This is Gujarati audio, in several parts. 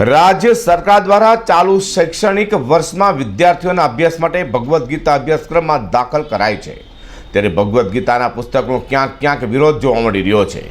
રાજ્ય સરકાર દ્વારા ચાલુ શૈક્ષણિક વર્ષમાં વિદ્યાર્થીઓના અભ્યાસ માટે ભગવદ્ ગીતા અભ્યાસક્રમમાં દાખલ કરાય છે. ત્યારે ભગવદ્ ગીતાના પુસ્તકનો ક્યાંક ક્યાંક વિરોધ જોવા મળી રહ્યો છે.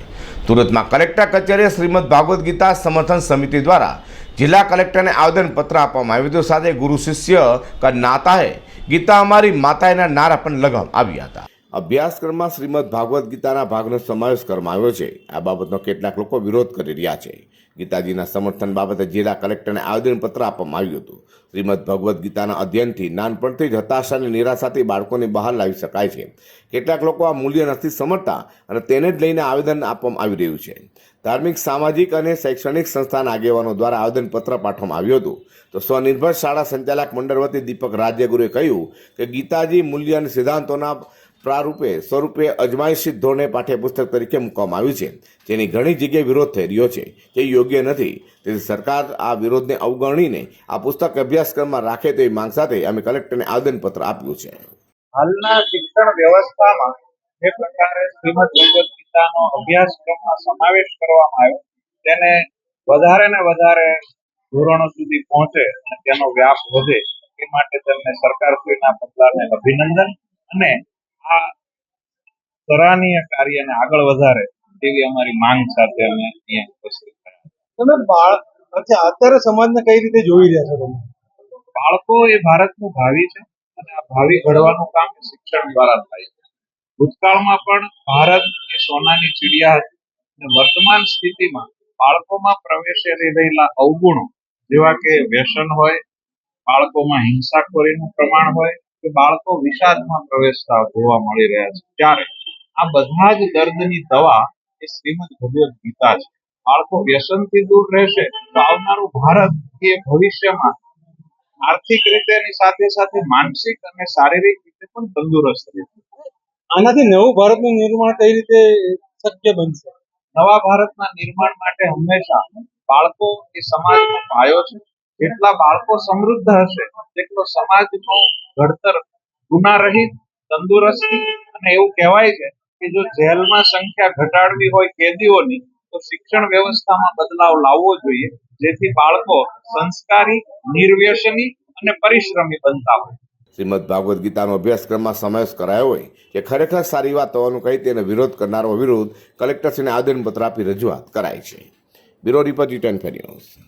સુરતમાં કલેક્ટર કચેરીએ શ્રીમદ ભાગવદ્ ગીતા સમર્થન સમિતિ દ્વારા જિલ્લા કલેક્ટરને આવેદનપત્ર આપવામાં આવ્યું હતું. સાથે ગુરુ શિષ્ય કા નાતાએ ગીતા અમારી માતાએના નારા પણ લગાવવામાં આવ્યા હતા. અભ્યાસક્રમમાં શ્રીમદ ભાગવદ્ ગીતાના ભાગનો સમાવેશ કરવામાં આવ્યો છે. આ બાબતનો કેટલાક લોકો વિરોધ કરી રહ્યા છે. ગીતાજીના સમર્થન બાબતે જિલ્લા કલેક્ટરને આવેદનપત્ર આપવામાં આવ્યું હતું. શ્રીમદ ભગવદ્ ગીતાના અધ્યયનથી નાનપણથી જ હતાશા અને નિરાશાથી બાળકોને બહાર લાવી શકાય છે. કેટલાક લોકો આ મૂલ્ય નથી સમજતા અને તેને જ લઈને આવેદન આપવામાં આવી રહ્યું છે. ધાર્મિક, સામાજિક અને શૈક્ષણિક સંસ્થાના આગેવાનો દ્વારા આવેદનપત્ર પાઠવવામાં આવ્યું હતું. તો સ્વનિર્ભર શાળા સંચાલક મંડળ વતી દીપક રાજ્યગુરુએ કહ્યું કે ગીતાજી મૂલ્ય અને સિદ્ધાંતોના પ્રારૂપે સ્વરૂપે અજમાયશી સિદ્ધોને પાઠ્યપુસ્તક તરીકે મૂકવામાં આવ્યું છે. જેની ઘણી જગ્યાએ વિરોધ થઈ રહ્યો છે. તે યોગ્ય નથી. તેથી સરકાર આ વિરોધને અવગણીને આ પુસ્તક અભ્યાસક્રમમાં રાખે તેવી માંગ સાથે અમે કલેક્ટરને આવેદનપત્ર આપ્યું છે. હાલના શિક્ષણ વ્યવસ્થામાં જે પ્રકારે શ્રીમદ ભગવદ ગીતાનો અભ્યાસક્રમમાં સમાવેશ કરવામાં આવ્યો, તેને વધારે ને વધારે ધોરણો સુધી પહોંચે અને તેનો વ્યાપ વધે, એ માટે તેમને સરકારશ્રીના પગલાને અભિનંદન અને આ સરાહનીય કાર્યને આગળ વધારે તેવી અમારી માંગ સાથે અમે અહીંયા ઉપસ્થિત તમે બાળ અચ્છા અત્યારે સમાજને કઈ રીતે જોઈ રહ્યા છો તમે? બાળકો એ ભારતનું ભાવિ છે અને આ ભાવિ ઘડવાનું કામ શિક્ષણ દ્વારા થાય છે. ભૂતકાળમાં પણ ભારત એ સોનાની ચીડિયા હતી અને વર્તમાન સ્થિતિમાં બાળકોમાં પ્રવેશી રહેલા અવગુણો જેવા કે વ્યસન હોય બાળકોમાં હિંસાખોરીનું પ્રમાણ હોય કે બાળકો વિષાદમાં પ્રવેશતા જોવા મળી રહ્યા છે. ત્યારે આ બધા જ દર્દની દવા એ શ્રીમદ ભગવદ ગીતા છે. બાળકો વ્યસનથી દૂર રહેશે તો આવનારું ભારત એ ભવિષ્યમાં આર્થિક રીતેની સાથે સાથે માનસિક અને શારીરિક રીતે પણ તંદુરસ્ત રહેશે. આનાથી નવું ભારતનું નિર્માણ કઈ રીતે શક્ય બનશે? નવા ભારતના નિર્માણ માટે હંમેશા બાળકો એ સમાજનો પાયો છે. જેટલા બાળકો સમૃદ્ધ હશે તેટલો સમાજનો ઘડતર ગુના રહિત તંદુરસ્તી અને એવું કહેવાય છે કે જો જેલમાં સંખ્યા ઘટાડવી હોય કેદીઓની, તો શિક્ષણ વ્યવસ્થામાં બદલાવ લાવવો જોઈએ, જેથી બાળકો સંસ્કારી, નિર્વ્યસની અને પરિશ્રમી બનતા હોય. શ્રીમદ ભાગવદ્ ગીતાનો અભ્યાસક્રમમાં સમાવેશ કરાયો હોય કે ખરેખર સારી વાત હોવાનું કહી તેને વિરોધ કરનારો વિરુદ્ધ કલેક્ટરશ્રીને આવેદનપત્ર આપી રજૂઆત કરાઈ છે. Bureau report return news.